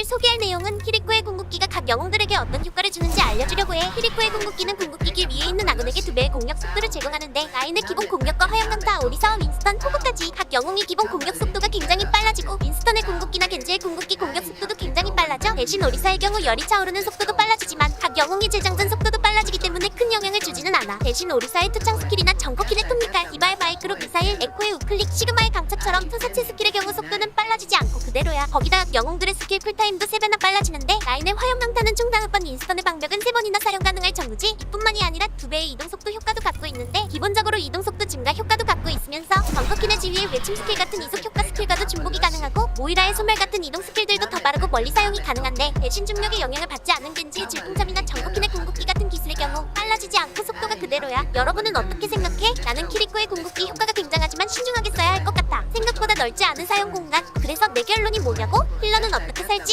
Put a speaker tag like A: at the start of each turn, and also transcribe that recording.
A: 오늘 소개할 내용은 키리코의 궁극기가 각 영웅들에게 어떤 효과를 주는지 알려주려고 해. 키리코의 궁극기는 궁극기 길 위에 있는 아군에게 두 배의 공격 속도를 제공하는데 라인의 기본 공격과 화염강타, 오리사, 윈스턴, 호그까지 각 영웅의 기본 공격 속도가 굉장히 빨라지고 윈스턴의 궁극기나 겐지의 궁극기 공격 속도도 굉장히 빨라져. 대신 오리사의 경우 열이 차오르는 속도도 빨라지지만 각 영웅의 재장전 속도도 빨라지기 때문에 큰 영향을 주지는 않아. 대신 오리사의 투창 스킬이나 정커킬의 톱니칼, 디바의 마이크로 미사일, 에코의 우클릭, 시그마의 강착처럼 투사체 스킬의 경우 속도는 않고 그대로야. 거기다 영웅들의 스킬 쿨타임도 3배나 빨라지는데 라인의 화염강타는 총 다섯 번 인스턴의 방벽은 3번이나 사용 가능할 정도지 이뿐만이 아니라 두 배의 이동 속도 효과도 갖고 있는데 기본적으로 이동 속도 증가 효과도 갖고 있으면서 벙커킨의 지위의 외침 스킬 같은 이속 효과 스킬과도 중복이 가능하고 모이라의 소멸 같은 이동 스킬들도 더 빠르고 멀리 사용이 가능한데 대신 중력의 영향을 받지 않은 겐지의 질풍참이나 정커킨의 궁극기 같은 기술의 경우 빨라지지 않고 속도가 그대로야 여러분은 어떻게 생각해? 나는 키리코의 궁극기 효과가 넓지 않은 사용 공간 그래서 내 결론이 뭐냐고? 힐러는 어떻게 살지?